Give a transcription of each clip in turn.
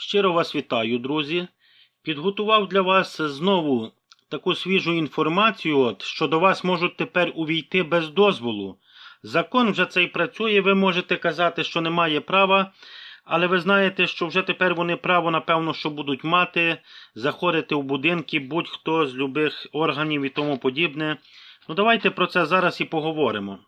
Щиро вас вітаю, друзі. Підготував для вас знову таку свіжу інформацію, от, що до вас можуть тепер увійти без дозволу. Закон вже цей працює, ви можете казати, що немає права, але ви знаєте, що вже тепер вони право, напевно, що будуть мати, заходити в будинки будь-хто з любих органів і тому подібне. Ну, давайте про це зараз і поговоримо.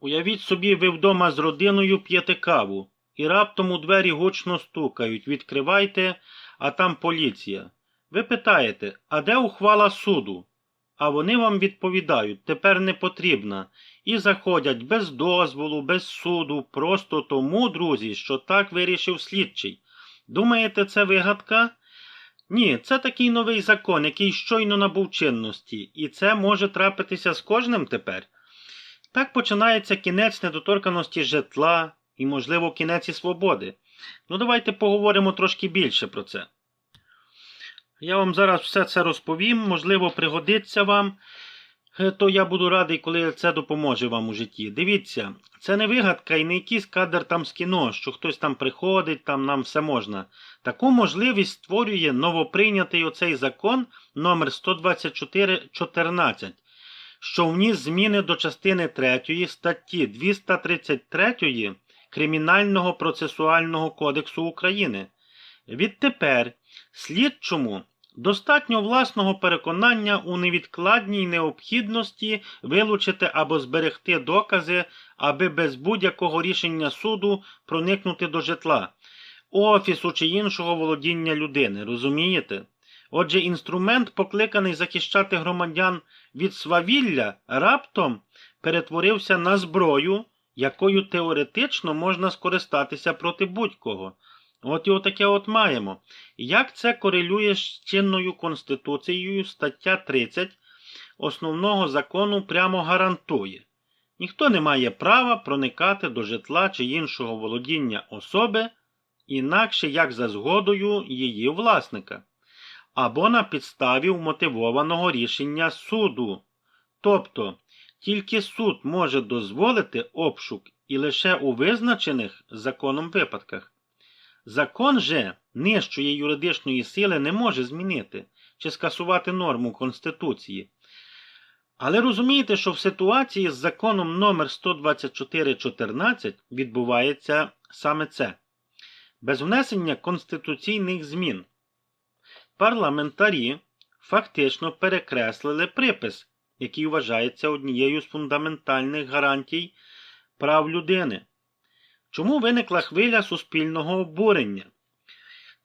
Уявіть собі, ви вдома з родиною п'єте каву, і раптом у двері гучно стукають. Відкривайте, а там поліція. Ви питаєте, а де ухвала суду? А вони вам відповідають, тепер не потрібна. І заходять без дозволу, без суду, просто тому, друзі, що так вирішив слідчий. Думаєте, це вигадка? Ні, це такий новий закон, який щойно набув чинності, і це може трапитися з кожним тепер. Так починається кінець недоторканості житла і, можливо, кінець і свободи. Ну, давайте поговоримо трошки більше про це. Я вам зараз все це розповім, можливо, пригодиться вам, Е, то я буду радий, коли це допоможе вам у житті. Дивіться, це не вигадка і не якийсь кадр там з кіно, що хтось там приходить, там нам все можна. Таку можливість створює новоприйнятий оцей закон номер 124.14, що вніс зміни до частини 3 статті 233 Кримінального процесуального кодексу України. Відтепер слідчому достатньо власного переконання у невідкладній необхідності вилучити або зберегти докази, аби без будь-якого рішення суду проникнути до житла, офісу чи іншого володіння людини. Розумієте? Отже, інструмент, покликаний захищати громадян від свавілля, раптом перетворився на зброю, якою теоретично можна скористатися проти будь-кого. От і отаке от маємо. Як це корелює з чинною Конституцією стаття 30 основного закону прямо гарантує. Ніхто не має права проникати до житла чи іншого володіння особи, інакше як за згодою її власника, або на підставі вмотивованого рішення суду. Тобто, тільки суд може дозволити обшук і лише у визначених законом випадках. Закон же нижчої юридичної сили не може змінити чи скасувати норму Конституції. Але розумієте, що в ситуації з законом номер 124.14 відбувається саме це. Без внесення конституційних змін. Парламентарі фактично перекреслили припис, який вважається однією з фундаментальних гарантій прав людини. Чому виникла хвиля суспільного обурення?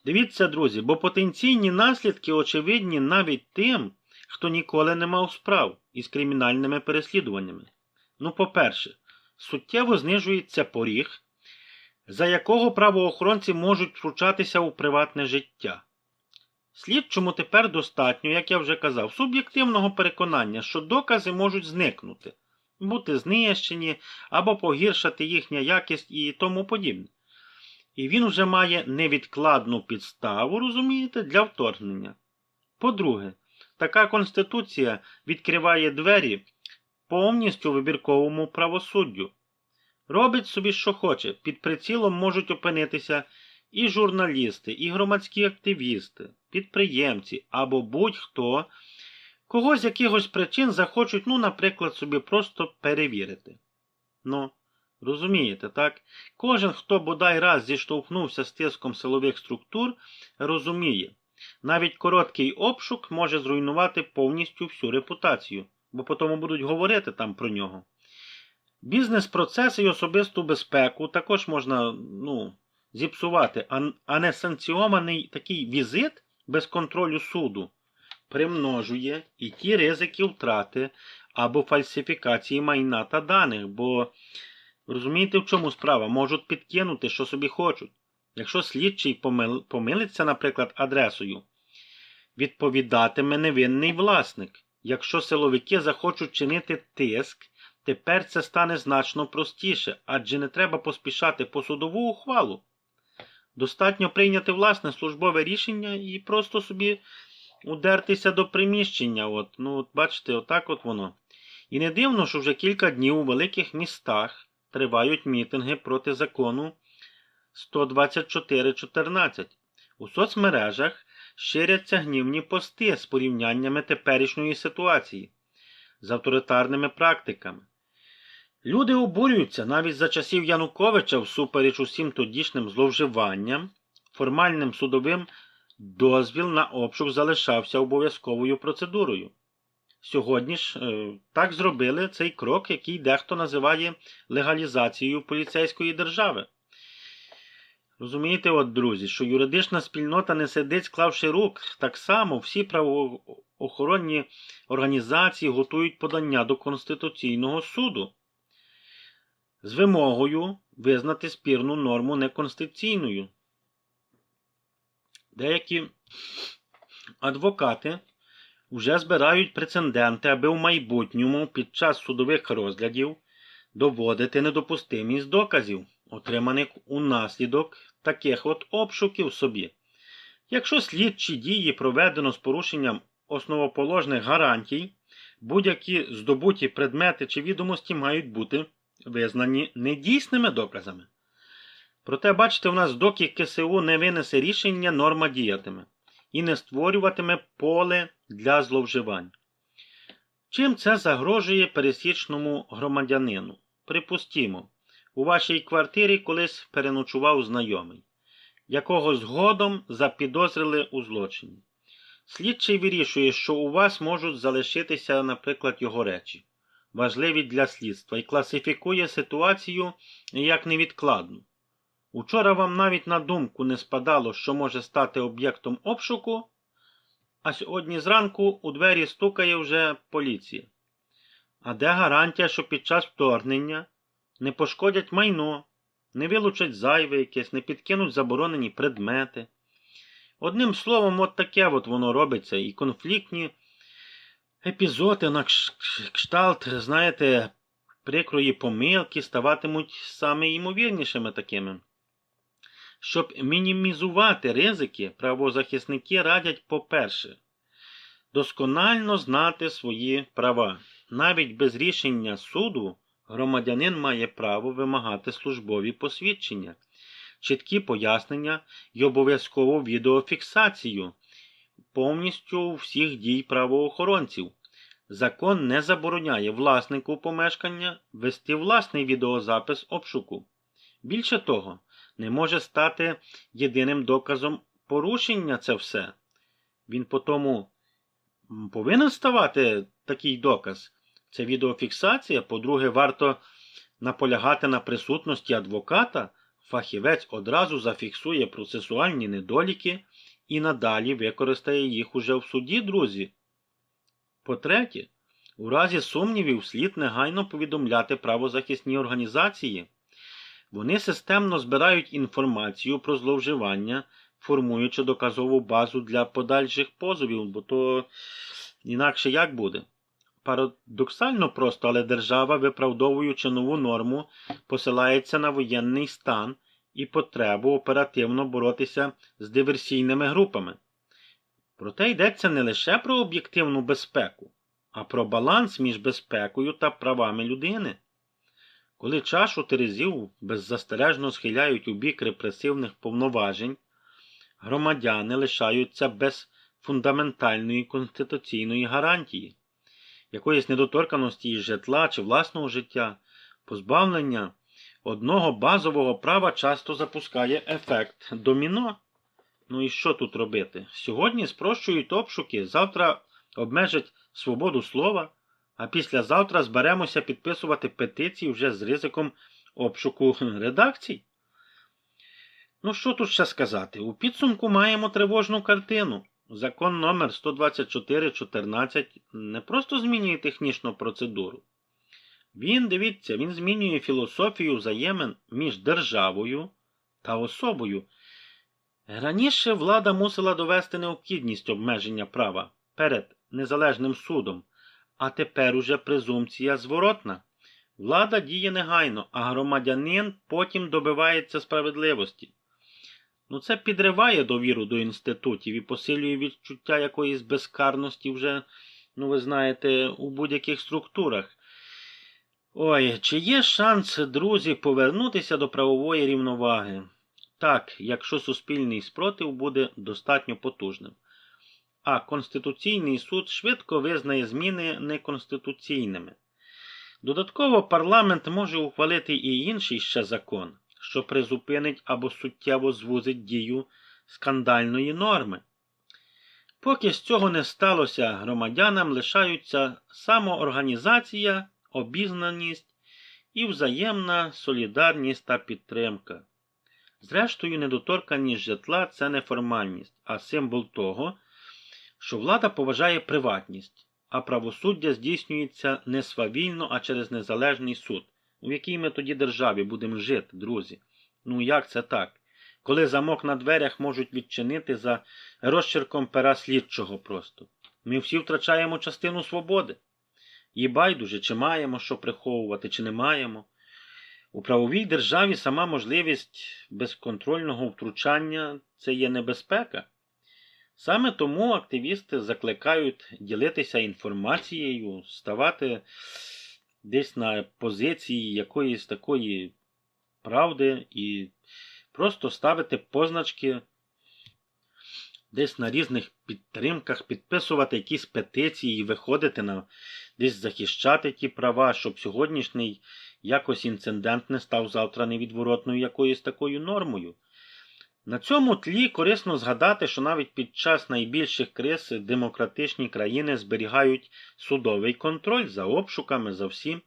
Дивіться, друзі, бо потенційні наслідки очевидні навіть тим, хто ніколи не мав справ із кримінальними переслідуваннями. Ну, по-перше, суттєво знижується поріг, за якого правоохоронці можуть втручатися у приватне життя. Слідчому тепер достатньо, як я вже казав, суб'єктивного переконання, що докази можуть зникнути бути знищені або погіршати їхня якість і тому подібне. І він вже має невідкладну підставу, розумієте, для вторгнення. По-друге, така конституція відкриває двері повністю вибірковому правосуддю. Робить собі, що хоче, під прицілом можуть опинитися і журналісти, і громадські активісти, підприємці або будь-хто, Кого з якихось причин захочуть, ну, наприклад, собі просто перевірити. Ну, розумієте, так? Кожен, хто бодай раз зіштовхнувся з тиском силових структур, розуміє, навіть короткий обшук може зруйнувати повністю всю репутацію, бо потім будуть говорити там про нього. Бізнес-процеси і особисту безпеку також можна ну, зіпсувати, а не санкціований такий візит без контролю суду примножує і ті ризики втрати або фальсифікації майна та даних, бо розумієте, в чому справа? Можуть підкинути, що собі хочуть. Якщо слідчий помил... помилиться, наприклад, адресою, відповідатиме невинний власник. Якщо силовики захочуть чинити тиск, тепер це стане значно простіше, адже не треба поспішати по судову ухвалу. Достатньо прийняти власне службове рішення і просто собі удертися до приміщення. От, ну, от Бачите, отак от воно. І не дивно, що вже кілька днів у великих містах тривають мітинги проти закону 124.14. У соцмережах ширяться гнівні пости з порівняннями теперішньої ситуації з авторитарними практиками. Люди обурюються навіть за часів Януковича всупереч усім тодішнім зловживанням, формальним судовим дозвіл на обшук залишався обов'язковою процедурою. Сьогодні ж е, так зробили цей крок, який дехто називає легалізацією поліцейської держави. Розумієте, от, друзі, що юридична спільнота не сидить, склавши рук, так само всі правоохоронні організації готують подання до Конституційного суду з вимогою визнати спірну норму неконституційною. Деякі адвокати вже збирають прецеденти, аби в майбутньому під час судових розглядів доводити недопустимість доказів, отриманих унаслідок таких от обшуків собі. Якщо слідчі дії проведено з порушенням основоположних гарантій, будь-які здобуті предмети чи відомості мають бути визнані недійсними доказами. Проте, бачите, у нас доки КСУ не винесе рішення, норма діятиме і не створюватиме поле для зловживань. Чим це загрожує пересічному громадянину? Припустімо, у вашій квартирі колись переночував знайомий, якого згодом запідозрили у злочині. Слідчий вирішує, що у вас можуть залишитися, наприклад, його речі, важливі для слідства, і класифікує ситуацію як невідкладну. Учора вам навіть на думку не спадало, що може стати об'єктом обшуку, а сьогодні зранку у двері стукає вже поліція. А де гарантія, що під час вторгнення не пошкодять майно, не вилучать зайве якесь, не підкинуть заборонені предмети? Одним словом, от таке от воно робиться, і конфліктні епізоди на кшталт, знаєте, прикрої помилки ставатимуть саме ймовірнішими такими. Щоб мінімізувати ризики, правозахисники радять, по-перше, досконально знати свої права. Навіть без рішення суду громадянин має право вимагати службові посвідчення, чіткі пояснення і обов'язкову відеофіксацію повністю всіх дій правоохоронців. Закон не забороняє власнику помешкання вести власний відеозапис обшуку. Більше того, не може стати єдиним доказом порушення це все. Він по тому повинен ставати такий доказ. Це відеофіксація. По-друге, варто наполягати на присутності адвоката. Фахівець одразу зафіксує процесуальні недоліки і надалі використає їх уже в суді, друзі. По-третє, у разі сумнівів слід негайно повідомляти правозахисні організації. Вони системно збирають інформацію про зловживання, формуючи доказову базу для подальших позовів, бо то інакше як буде. Парадоксально просто, але держава, виправдовуючи нову норму, посилається на воєнний стан і потребу оперативно боротися з диверсійними групами. Проте йдеться не лише про об'єктивну безпеку, а про баланс між безпекою та правами людини. Коли чашу терезів беззастережно схиляють у бік репресивних повноважень, громадяни лишаються без фундаментальної конституційної гарантії, якоїсь недоторканості із житла чи власного життя, позбавлення одного базового права часто запускає ефект доміно. Ну і що тут робити? Сьогодні спрощують обшуки, завтра обмежать свободу слова, а післязавтра зберемося підписувати петиції вже з ризиком обшуку редакцій. Ну, що тут ще сказати? У підсумку маємо тривожну картину. Закон номер 124.14 не просто змінює технічну процедуру. Він, дивіться, він змінює філософію взаємин між державою та особою. Раніше влада мусила довести необхідність обмеження права перед незалежним судом, а тепер уже презумпція зворотна. Влада діє негайно, а громадянин потім добивається справедливості. Ну, це підриває довіру до інститутів і посилює відчуття якоїсь безкарності вже, ну ви знаєте, у будь-яких структурах. Ой, чи є шанс, друзі, повернутися до правової рівноваги? так, якщо суспільний спротив буде достатньо потужним. А Конституційний суд швидко визнає зміни неконституційними. Додатково парламент може ухвалити і інший ще закон, що призупинить або суттєво звузить дію скандальної норми. Поки з цього не сталося, громадянам лишаються самоорганізація, обізнаність і взаємна солідарність та підтримка. Зрештою, недоторканність житла це не формальність, а символ того, що влада поважає приватність, а правосуддя здійснюється не свавільно, а через незалежний суд. У якій ми тоді державі будемо жити, друзі? Ну як це так? Коли замок на дверях можуть відчинити за розчерком пера слідчого просто. Ми всі втрачаємо частину свободи. І байдуже, чи маємо що приховувати, чи не маємо. У правовій державі сама можливість безконтрольного втручання це є небезпека. Саме тому активісти закликають ділитися інформацією, ставати десь на позиції якоїсь такої правди і просто ставити позначки десь на різних підтримках, підписувати якісь петиції і виходити на десь захищати ті права, щоб сьогоднішній якось інцидент не став завтра невідворотною якоюсь такою нормою. На цьому тлі корисно згадати, що навіть під час найбільших криз демократичні країни зберігають судовий контроль за обшуками, за всім.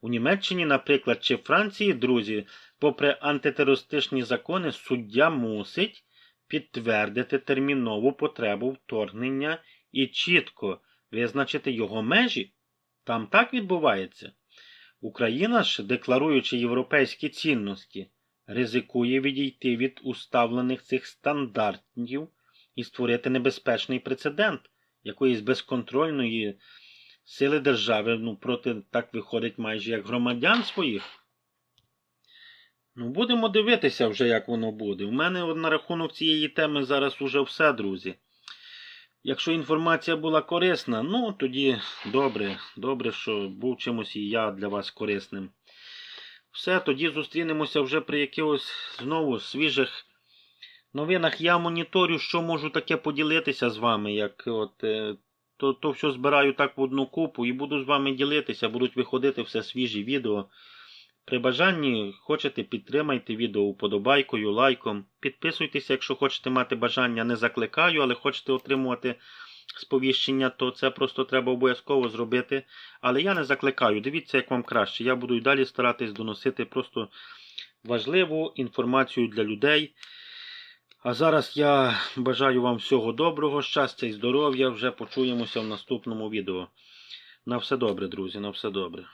У Німеччині, наприклад, чи Франції, друзі, попри антитерористичні закони, суддя мусить підтвердити термінову потребу вторгнення і чітко визначити його межі. Там так відбувається. Україна ж, декларуючи європейські цінності, ризикує відійти від уставлених цих стандартів і створити небезпечний прецедент якоїсь безконтрольної сили держави ну, проти так виходить майже як громадян своїх. Ну, будемо дивитися вже, як воно буде. У мене на рахунок цієї теми зараз уже все, друзі. Якщо інформація була корисна, ну тоді добре, добре, що був чимось і я для вас корисним. Все, тоді зустрінемося вже при якихось знову свіжих новинах. Я моніторю, що можу таке поділитися з вами. як от, е, То, то все збираю так в одну купу і буду з вами ділитися, будуть виходити все свіжі відео. При бажанні хочете, підтримайте відео уподобайкою, лайком. Підписуйтеся, якщо хочете мати бажання, не закликаю, але хочете отримувати сповіщення, то це просто треба обов'язково зробити. Але я не закликаю. Дивіться, як вам краще. Я буду і далі старатись доносити просто важливу інформацію для людей. А зараз я бажаю вам всього доброго, щастя і здоров'я. Вже почуємося в наступному відео. На все добре, друзі, на все добре.